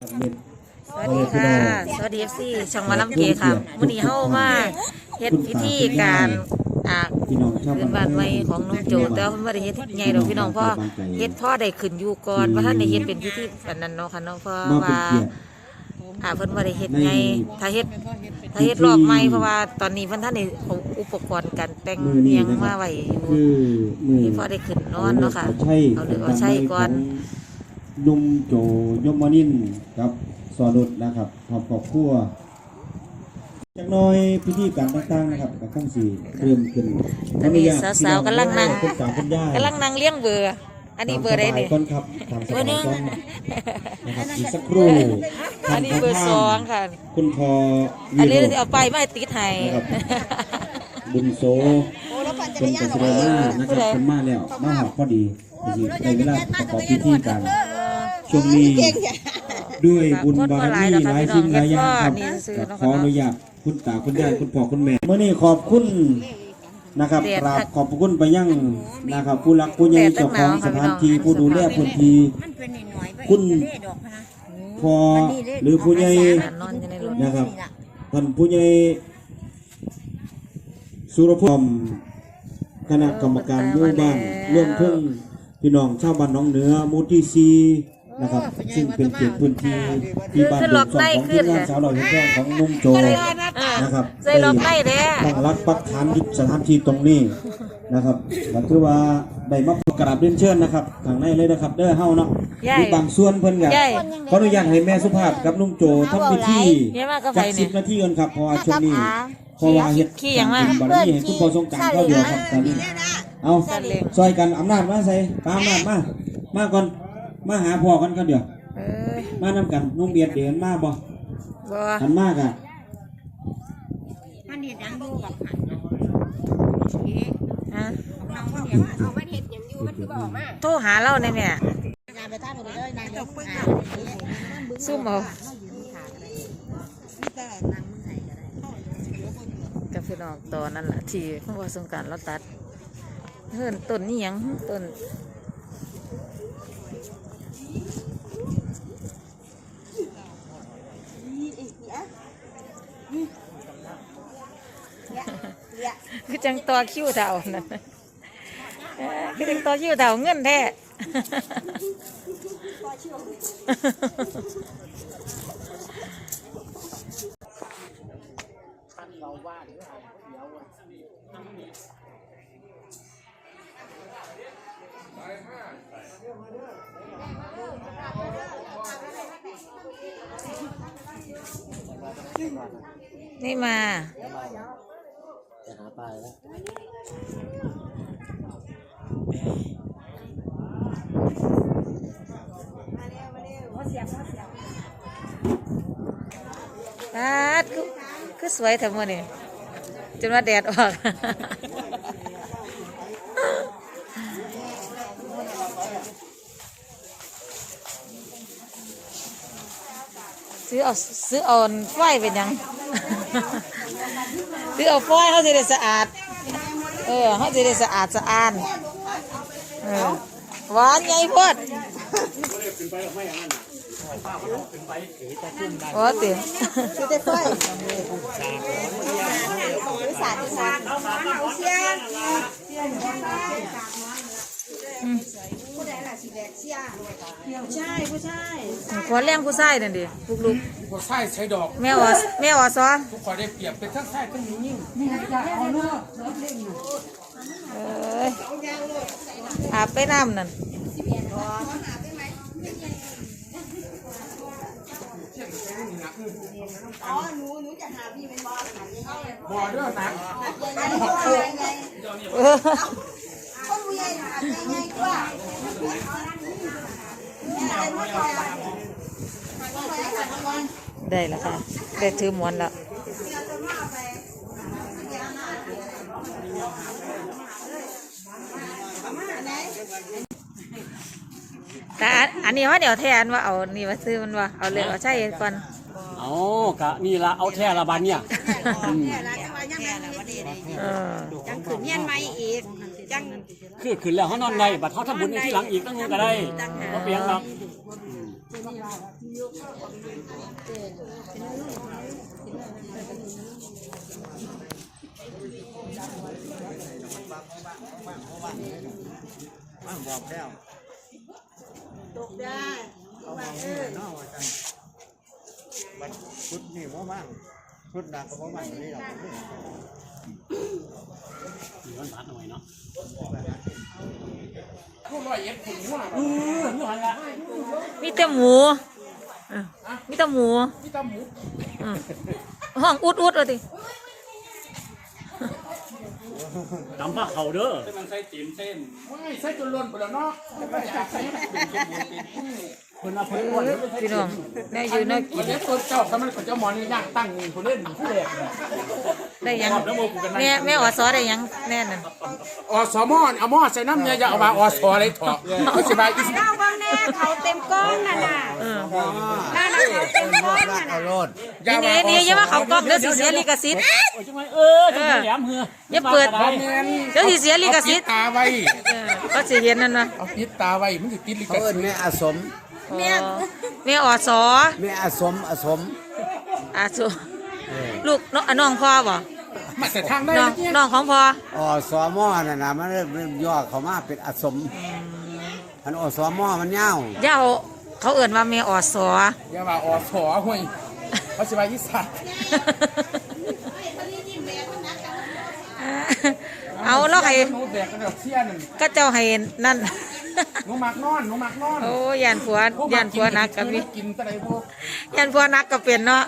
สวัสดีค่ะ สวัสดีเอฟซีช่องหมาลำเกค่ะวันนี้เฮามาเฮ็ดพิธีการอ่าพี่น้องชาวคืนบ้านใหม่ของน้องโจแต่ว่าเพิ่นบ่ได้เฮ็ดใหญ่ดอกพี่น้องเพราะเฮ็ดพ่อได้ขึ้นอยู่ก่อนว่าท่านได้เฮ็ดเป็นพิธีอันนั้นเนาะค่ะเนาะเพราะมาเป็นว่าเกียรติอ่าเพิ่นบ่ได้เฮ็ดใหญ่ถ้าเฮ็ดถ้าเฮ็ดรอบใหม่เพราะว่าตอนนี้เพิ่นท่านได้เอาอุปกรณ์การแต่งมือนี้เอียงนะคมารับไว้อยู่คือมือที่พ่อได้ขึ้นนอนเนาะค่ะใช่เอาเหลือเอาใช่ก่อน นุ่มโจยมมนินกับสอนุดนะครับขอบขอบครัวจักหน้อยพิธีการต่างๆนะครับกับข้างสี่เริ่มขึ้นตอนนี้สาวๆกำลังนั่งคุณตาคุณย่ากำลังนั่งเลี้ยงเบื่ออันนี้เบอร์ใดนี่ตามสบายก่อนครับตามสเบอบาร์หนึ่ยงก่อนนะครับอีกสักครู่อันนี้เบอร์สองค่ะ คุณพออันวีนี้โรเอาไปไม่ติดให้นะครับบุญโซเป็นกัสเดมานะครับเป็นมาแล้วมาหอดพอดีในเวลาประกอบพิธีการ ช่วงนี้ด้วยบุญบารมีหลายสิ่งหลายอย่างครับก็ขออนุญาตคุณตาคุณยายคุณพ่อคุณแม่เมื่อนี้ขอบคุณนะครับกราบขอบพระคุณไปยังนะครับ ผู้รักผู้ใหญ่เจ้าของสถานที่ผู้ดูแลพื้นที่มันเป็นหน่อยๆคุณเล่ดอกพะนะพอหรือผู้ใหญ่นอนอยู่ในรถนะครับท่านผู้ใหญ่สุรพงศ์คณะกรรมการหมู่บ้านร่วมถึงพี่น้องชาวบ้านหน้องเหนือหมูที่ซี นะครับ ซึ่งเป็นเขตพื้นที่ที่บ้านดงสองของทีมงานสาวเราเห็นแรกของนุ่มโจเออนะครับใส่รอบได้เด้ตั้งรักปักฐานยึดสถานที่ตรงนี้นะครับก็ถือว่าได้มาประกราบเรียนเชิญนะครับข้างในเลยนะครับเด้อเฮาเนาะยายมีบางส่วนเพิ่นก็ยายขออนุญาตให้แม่สุภาพกับนุ่มโจทำพิธียายมากับไผจักเนี่สิยบนาทีก่อนครับเพราะว่าช่วงนี้เพราะว่าเฮ็ดขี้หยังมาบารมีให้คุณพ่อสงกรารเข้าเดียวครับตอนนี้เอาสันเล็งซอยกันอำนาจมาใส่ปาอำนาจมามาก่อน มาหาพ่อกันก็เดี๋ยวเอ้ยมานํกันนุ่มเบียดเดินมาบ่บ่ทันมากอะมันเห็ดหยังดูกับหันฮะน้องเขาเดี๋ยวเอามันเห็ดหยังอยู่มันคือบอกมาโทรหาเราเนี่ยแม่งานไปท่าหมดเลยนายเดี๋ยวปึ้งอะซุ่มเอากับพี่น้องตอนนั้นล่ะที่เพราะว่าสงกรารเราตัดเฮิ่นต้นนี่ยังต้น คือจังต่อคิวเท่านั่นคือจังต่อคิวเท่าเงินแท้นี่มา จะหาปลาแล้วปาดคือคือสวยแต่มื่อนี่จนว่าแดดออกซื้อเอาซื้อเอาไฟเป็นยัง ซื้อเอาไฟเขาจะได้สะอาด เออเขาจะได้สะอาดสะอาดเออหวานใหญ่พอดโอ้ติคือได้ค่อยบริษัทที่สามเอามาเอาเสียผู้ ใดล่ะสิแบกเสียผู้ชายผู้ชายขอแรงผู้ชายนั่นดิลูกลูกก็ใช่ใช้ดอกๆแม่ออสแม่ออสอทุกคนได้เปรียบเป็นทั้งใช่ทั้งนี้ยิ่งเอ้ยอาบไปน้ำนั่นอ๋อหนูหนูจะหาพี่เป็นบอสบอเด้อนะอันนี้ก็อะไรไงเออก็รู้ยังหาไงกว่า ได้แล้วค่ะ ได้ถือหมวนแล้วแต่อันอันนี้ว่าเดี๋ยวแทนว่าเอานี่มาซื้อมันว่าเอาเลยเอาใช่ก่อนอ๋อกะนี่ละเอาแท่ละบานเนี่ยเออจังขืนเมียนไม่อีกจังคือขึ้นแล้วเขานอนได้บัดเขาทำบุญในที่หลังอีกตั้งนึงก็ได้ก็เปลี่ยนครับ ตกได้ว่าเออชุดนี่ว่ามั่งชุดหนักก็ว่ามั่งนี่หรอก มีวันพัดหน่อยเนาะพวกร้อยเอ็ดคุณว่าเออนี่หันละมีแต่หมูเออมีแต่หมูพี่ตาหมูอืมห้องอุดอุดเลยดิดำผ้าเขาเด้อไม่ใส่จนล้นไปแล้วเนาะ ไม่อาเพิ่นอ้วนพี่น้องแน่อยู่แน่กินนนี้ตัวเจ้าทำไมตัวเจ้ามอนี่ย่างตั้งผู้เล่นผู้แดกได้ยังแม่แม่ออซอได้ยังแน่นั่นอสมอนเอามอใส่น้ำเนี่ยอย่าเอามาอสอะไรถอะไม่ใช่บายอีสเจ้าบางแน่เขาเต็มก้อนน่ะน่ะน่าน่ะเขาเต็มก้อนน่ะเอาน่ะโลดอย่านี่นี่อย่ามาเขากล้องเดี๋ยวสิเสียลิขสิทธิ์เออจังไงแหลมเหืออย่าเปิดได้เดี๋ยวสิเสียลิขสิทธิ์ตาไว้ก็สิเห็นนั่นนะเอาปิดตาไว้มันจะติดลิขเขาเอิ้สินทธิ์แม่อสม อ๋อแม่ออซอแม่อาสมอาสมอาสุลูกน้องอะน้องพ่อบ่มาแต่ทางได้น้องเนี่ยน้องของพ่ออสมอน่ะนะมันเริ่มย่อเขามาเป็นอาสมอันอสมอมันยาวย่าเอาเขาเอื่นว่าแม่ออซออย่ามาอสห่วยเขาสิบายอีสานเอาแล้วให้หนูแดกกันแบบเสี้ยนั่นก็เจ้าให้นั่น หนูมักนอนหนูมักนอนโอ้ยันผัวยันผัวนักกับมีกินตะไดพวกยันผัวนักก็เป็นเนาะ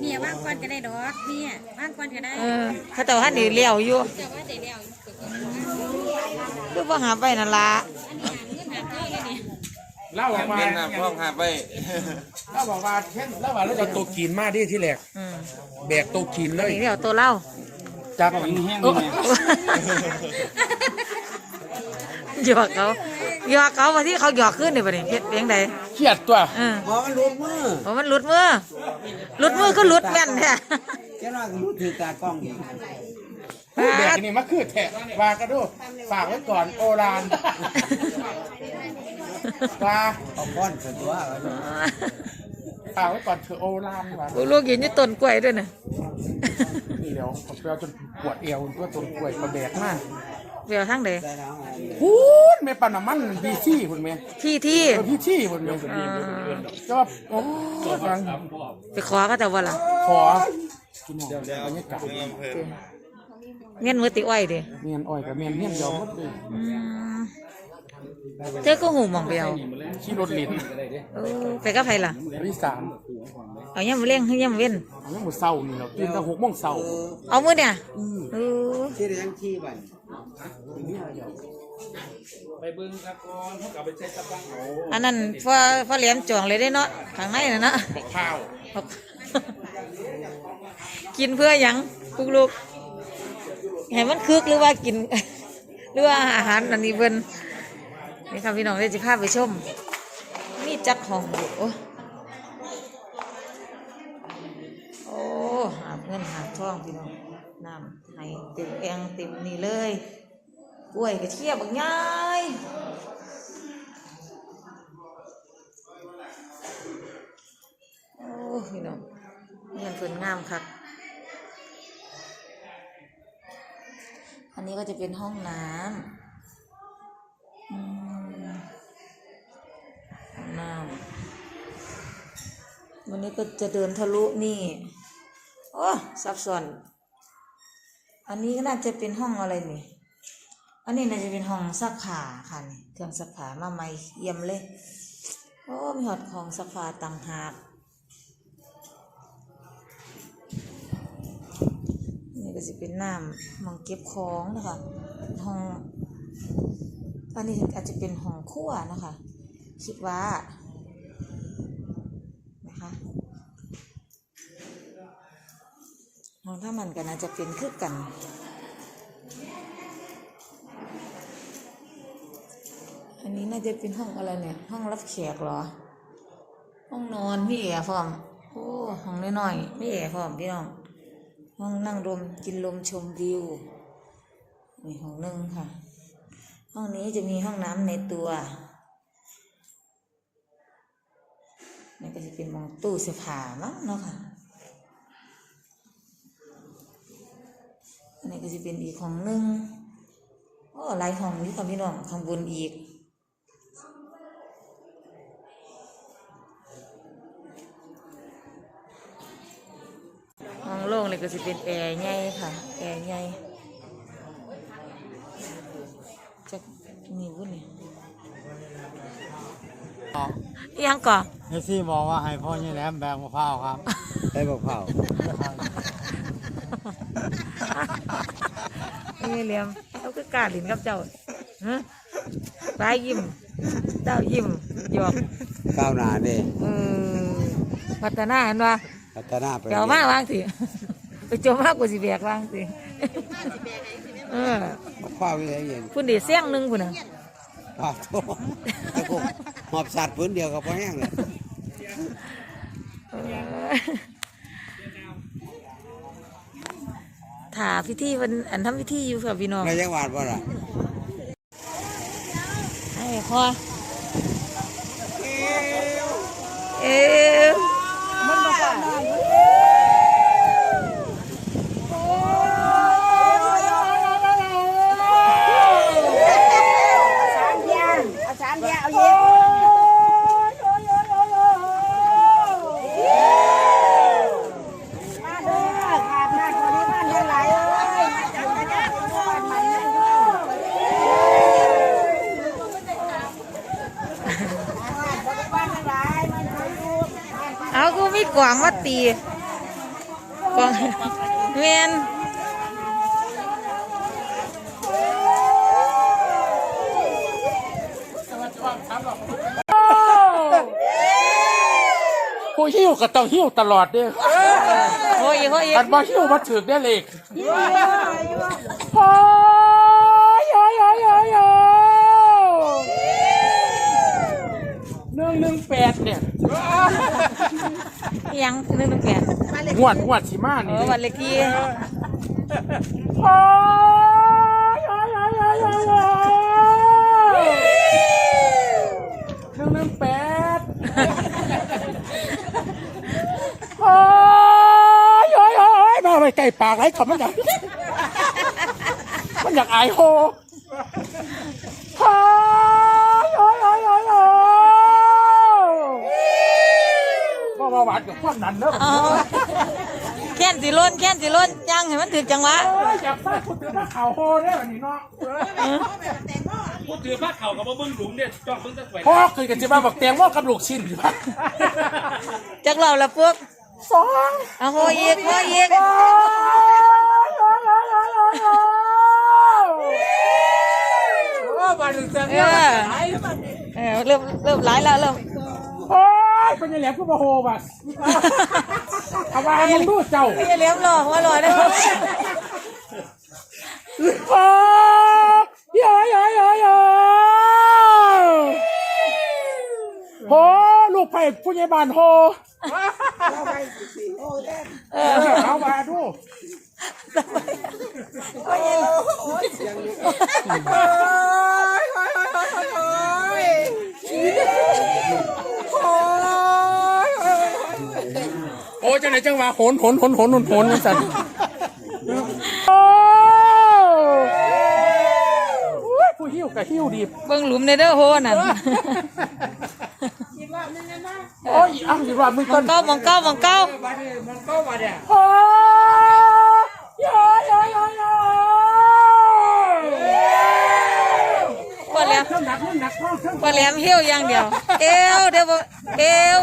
เนี่ยว่างก่อนก็ได้ดอกเนี่ยว่างก่อนก็ได้เออเขาเจ้าหันนี่เลี้ยวอยู่เจ้าว่าได้แล้วหรือว่าหาไปนั่นละเล่าออกมาเป็นนะพ่อพาไปเล่าบอกว่าเช่นเล่าว่าเราจะตัวกินมาดิที่แรกอืมแบกตัวกินเลยนี่เลี้ยวตัวเล่าจากแห้งเออ หยอกเขาหยอกเขาว่าที่เขาหยอกขึ้นนี่บ่นี่เฮ็ดเพียงใดเครียดตัวเออพอมันรู้มือเพราะมันหลุดมือหลุดมือก็หลุดแม่นแท้แค่ว่ารู้ถือตากล้องอีกแบกนี่มาคือแทะวากระโดดฝากไว้ก่อนโอรานวาเอาก้อนส่วนตัวฝากไว้ก่อนเถอะโอรานวาลูกยืนอยู่ต้นกล้วยด้วยน่ะนี่เดี๋ยวผมไปเอาจนปวดเอวตัวต้นกล้วยมาแบกมาก เวียวทั้งใดได้แล้วไงพูดแม่ปานามันบีซี่คุณแม่ที่ที่เออพี่ที่คุณแม่ก็ว่าโอ้ฟังไปขอก็แต่ว่าล่ะขอกินหอมบรรยากาศเงี้ยมือติอ้อยดิเมียนอ้อยกับเมียนเมียนยอมหมดเลยอืมเธอก็หูหมองเบียวขี่รถลิ้นเออไปกับไผล่ะที่สามเอาย่ำเลี้ยงให้ย่ำเว้นเอายังมือเศร้านี่เราตื่นแต่หกโมงเศร้าเอามือเนี่ยเออที่เลี้ยงที่บ้าน ไปเบิ้งตะกอนเขากลับไปใช้ตะบังเอาอันนั้นพอพอเหลียมจ่วงเลยได้เนาะข้างในน่ะนะบอกข้าวกินเพื่อหยังลูกลูกๆให้มันคึกหรือว่ากิน หรือว่าอาหารอันนี้เพิ่นนี่ค่ะพี่น้องได้จะพาไปชมมีจักห้องอยู่โอ้โอ้หาบเงินหาบทองพี่น้อง น้ำให้เต็มแองเต็มนี่เลย กล้วยกระเทียบบักง่ายโอ้พี่น้องเงินเพิ่นงามคักอันนี้ก็จะเป็นห้องน้ำอืมห้องน้ำวันนี้ก็จะเดินทะลุนี่ โอ้ซับซ้อน อันนี้ก็น่าจะเป็นห้องอะไรนี่อันนี้น่าจะเป็นห้องซักผ้าค่ะนี่เครื่องซักผ้ามาใหม่เยี่ยมเลยโอ้มีหอดของซักผ้าต่างหากนี่ก็จะเป็นน้ำมองเก็บของนะคะห้องอันนี้อาจจะเป็นห้องครัวนะคะ คิดว่า ห้องถ้ามันก็น่าจะเป็นคือกันอันนี้น่าจะเป็นห้องอะไรเนี่ย ห้องรับแขกเหรอ ห้องนอนพี่แอร์พร้อมโอ้ห้องน้อยๆพี่แอร์พร้อมพี่น้องห้องนั่งลมกินลมชมวิวนี่ห้องนึ่งค่ะ ห้องนี้จะมีห้องน้ำในตัวนี่ก็จะเป็นหมองตู้เสื้อผ้ามั้งเนาะค่ะ อันนี้ก็จะเป็นอีกของหนึ่งโอ้หลายห้องนี่ค่ะพี่น้องข้างบนอีก ห้องโล่งเลยก็จะเป็นแอร์ใหญ่ค่ะ แอร์ใหญ่จะมีวุ้นนี่อิหยังก่อนเอซี่บอกว่าให้พ่อนี่แหลมแบกมะพร้าวครับได้บอกเผาเอ้ยเหลี่ยมเขาคือกล้าหลินกับเจ้าฮะร้ายยิ้มเจ้ายิ้มหยอกก้าวหน้าเด้เออพัฒนาเห็นว่าพัฒนาไปเดี๋ยวมาวางสิไปโจมมากกว่าสิแบกวางสิเออมะพร้าววิทยาเย็นคุณดีเสียงหนึ่งคุณน่ะป้าโตตะกุกหอบสัตว์พื้นเดียวกับพ่อแห้งเลย เออถ่าพิธีวันอันทำพิธีอยู่ค่ะพี่น้องในจังหวัดว่าล่ะให้พอเอวเอากูมีกวางมา ตีกวางเมียนผู้หิ้วก็ต้องหิ้วตลอดเด้อโอ้ยโอ้ยอันบ่หิ้วมาถึกได้เลยโอ้ยโอ้ยโอ้ยโอ้ยโอ้ยหนึ่งหนึ่งแปดเนี่ย อิหยังคือนึกแกนงวดงวดสิมาเอนี่อวันเลขที่โอ้ยโอ้ยโอ้ยโอ้ยโอ้ยโอ้ยหนึ่งหนึ่งแปดโอ้ยโอ้ยโอ้ยมาไปใกล้ปากไรกับมันอยากมันอยากอายโฮโอ้ยโอ้ยโอ้ยโอ้ยโอ้ยบ่มาหวานกับความ ดันเนอะเอาแค้นสิล้นแค้นสิล้นย่างให้มันถึกจังหวะเอ้ยอยากใส่ผู้ถือมาเข่าโฮได้แบบนี้เนาะพูดถือผ้าเข่ากับว่าเบิ้งหลุมเนี่ยจ้องเบิ้งตะแกรงพ่อเคยกันจะมาบอกแตงว่ากับลูกชิ้นอยู่ปะจักเราละพวกสองเอาโหอีกโหอีกโอ้มาถึงเต็มเออเออเริ่มเริ่มหลายแล้วเริ่มโอ้ยเป็นยังไงผู้บโฮบัสเอาว่ามึงดูเจ้าไม่ใช่เลี้ยมหล่อหัวหล่อนะโอ้ยยยยยโหลูกไผ่ผู้ใหญ่บ้านโฮเอเอออเอามาดูโอ้ยจังไหนจังหวะโหนโหนโหนโหนโหนโหนนี่สันโอ้ยผู้หิ้วกับหิ้วดีเบิ่งหลุมในเด้อโหนั่นโอ้ยอ้าอีกรอบมึงมก่อองเก้ามองเก้ามองเก้าโอ้ยยยยย ปวดแหลม เครื่องหนักเครื่องหนักเครื่องเครื่อง ปวดแหลมเหี้ยวอย่างเดียว เอวเดี๋ยวบ่เอว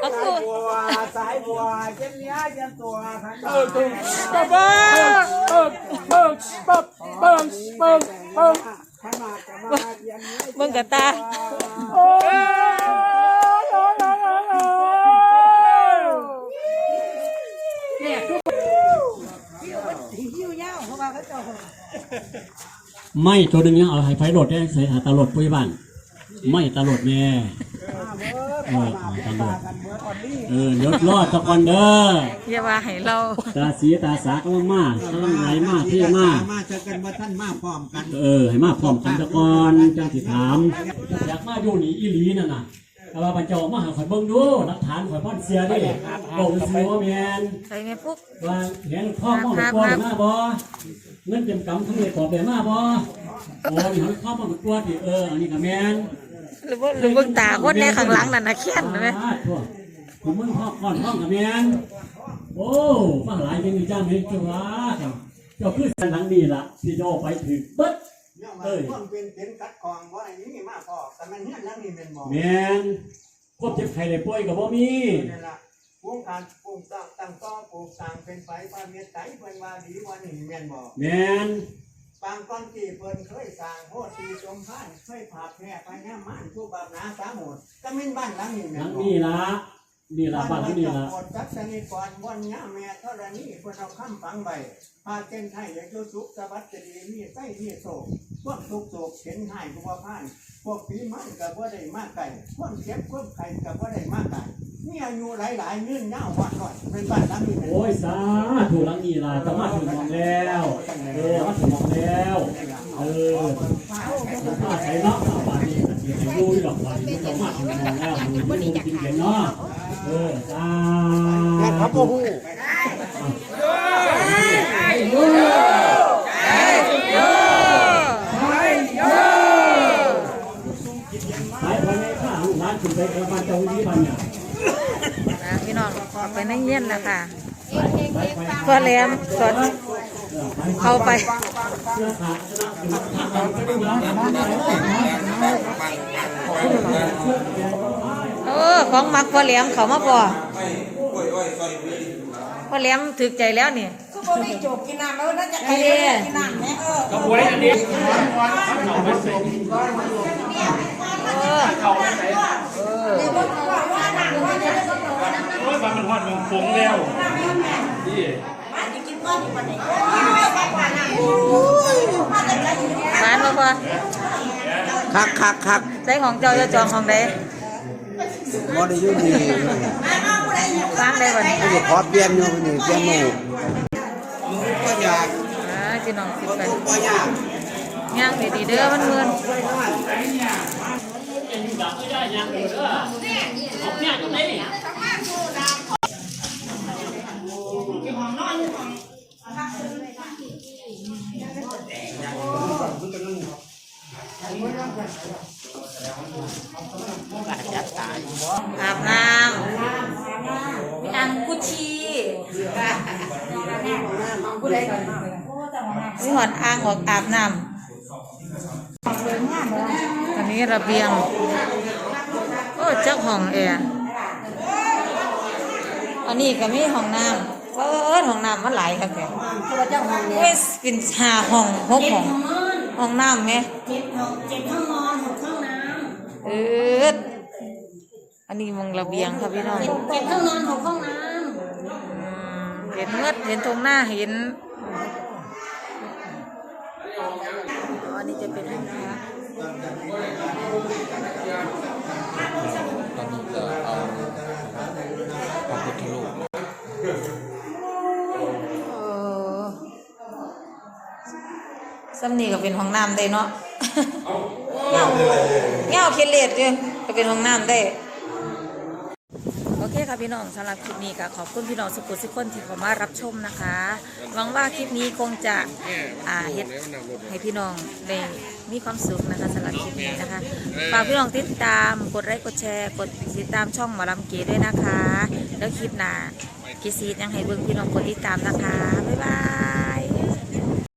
เอาคู่สายบัวเจ็บเนี้ยเจ็บตัวขันเออตึงกระเบิ้งเบิ้งเบิ้งเบิ้งเบิ้งเบิ้งเบิ้งขันมากระมาเย็นนี้เบิ่งกับตา โอ้ยโอ้ยโอ้ยโอ้ยโอ้ยเนี่ยทุก ไม่ตัวหนึ่งยังเอาให้ไฟโหลดได้ใส่หาตลดปุ้ยบ้านไม่ตลดแม่เออเอาตำรวจเออเดี๋ยวรอดตะกอนเด้ออย่าว่าให้เราตาสีตาสาก็มากๆกำลังไหลมากที่มากมาเจอกันว่าท่านมาพร้อมกัน เออให้มาพร้อมกันตะกอนจังสิถามอยากมาอยู่นี่อีหลีนั่นน่ะ แต่ว่าพระเจ้ามาหาข่อยเบิ่งดูหลักฐานข่อยพ่อนเสียดิบอกสิว่าแม่นใส่แม่ปุ๊บว่าเห็นพ่อมองกลัวได้มาบ่เงินเต็มกำทั้งเลยตอบได้มาบ่โอ้ยเห็นพ่อมองกลัวดิเอออันนี้ก็แม่นหรือว่าหรือเบิ่งตาคนในข้างหลังนั่นน่ะแค้นไหมอ่าทั่วผมมึงพ่อก่อนพ่อกับแม่นโอ้ฟังหลายเป็นมีจ้างเห็นจังหวะครับเจ้าคือสันหลังนี่ล่ะที่โยไปถึงเบิด เอ้ยคนเป็นเป็นกัดกองว่าอย่างนี้มาพอแต่มันเฮียนยังนี่เป็นบ่แม่นควบเจ็บไข้ได้ป่วยก็บ่มีนี่ล่ะวงการปลูกตั้งตั้งต่อปลูกสร้างเป็นไปปาเมียไตเพิ่นว่าดีว่านี่แม่นบ่แม่นปางก้อนที่เพิ่นเคยสร้างโพธิสมพานเคยผาแพร่ไปแง่ม่านผู้บาปนาสาหมดก็แม่นบ้านหลังนี้หแม่ลันงบ่นี่ล่ะนี่ล่ะบ้านหลังนี่ล่ะกดจักสนิทก่อนวันยาแม่ธรณีเพิ่นเอาคำฝังไว้พาเต้นไทยอยากอยู่สุขสวัสดิ์ดีมีไส้มีโศก พวกทุกข์โศกเห็นหายผู้ว่าพาน พวกผีมันกับว่าได้มากไก่ความเจ็บความไข่กับว่าได้มากไก่มีอายุหลายๆเงื่อนเน่าวัดก่อนเป็นบ้านหลังนี้โอ้ยสาธุหลังนี่ล่ะจะมาถึงหมองแล้วเออมาถึงหมองแล้วเออมาใส่เนาะบ้านนี้สิให้อยู่ดอกบ้านนี้จะมาถึงหมองแล้วมันมีกินกันเนาะเออสาครับพ่อฮู้ หายไปในข้างร้านถึงไปกระบาดเจ้าวิบันเนี่ย นะพี่น้องเอาไปในเย็นแล้วค่ะ ไปไป พอ แหลมสอนเข้าไปเสื้อขาดชนะถึงทางการก็ได้นะเออของมักพอแหลมเขามาพอพอแหลมถึกใจแล้วนี่ก็บ่มีจบกินน้ำแล้วน่าจะใครนี่กินน้ำแม่เออกระบวยอันนี้เขาไม่ใส่เออเขาไม่ใส่โอ้ยมันมันหอดมันฟงแล้วนี่ หวานบ่พอคักคักคักใส่ของเจ้าจะจองของใดบ่ได้อยู่นี่วางได้บ่นี่จะขอเปลี่ยนอยู่นี่เปลี่ยนหมู่ก็อยากอ่าพี่น้องคิดไปก็อยากย่างดีๆเด้อมันเมือนอาบน้ำมีอ่างกุชีมีหอดอ่างออกอาบน้ำอันนี้ระเบียง โอ้เจ้าห้องแอร์อันนี้ก็มีห้องน้ำเออห้องน้ำมันหลายครับแกตัวเจ้าห้องเนี่ยเว้ยเป็นหาห้องหกห้อง ห้องน้ำไหมเจ็ดห้องเจ็ดห้องนอนหกห้องน้เอออันนี้มองระเบียงครับพี่น้องำเจ็ดห้องนอนหกห้องน้อืมเห็นเมื่อเห็นตรงหน้าเห็นอันนี้จะเป็นห้องพักตอนนี้จะเอา ซ้ำนี่ก็เป็นห้องน้ำได้เนาะเงาเงาเคเลดอยู่ก็เป็นห้องน้ำได้โอเคค่ะพี่น้องสำหรับคลิปนี้ก็ขอบคุณพี่น้องสุขุสุขคนที่เข้ามารับชมนะคะหวังว่าคลิปนี้คงจะอ่าเฮ็ดให้พี่น้องได้มีความสุขนะคะสำหรับคลิปนี้นะคะฝากพี่น้องติดตามกดไลค์กดแชร์กดติดตามช่องหมอลำเก๋ด้วยนะคะ แล้วคลิปหน้ากิซีดยังให้เบิ่งพี่น้องกดติดตามนะคะบ๊ายบาย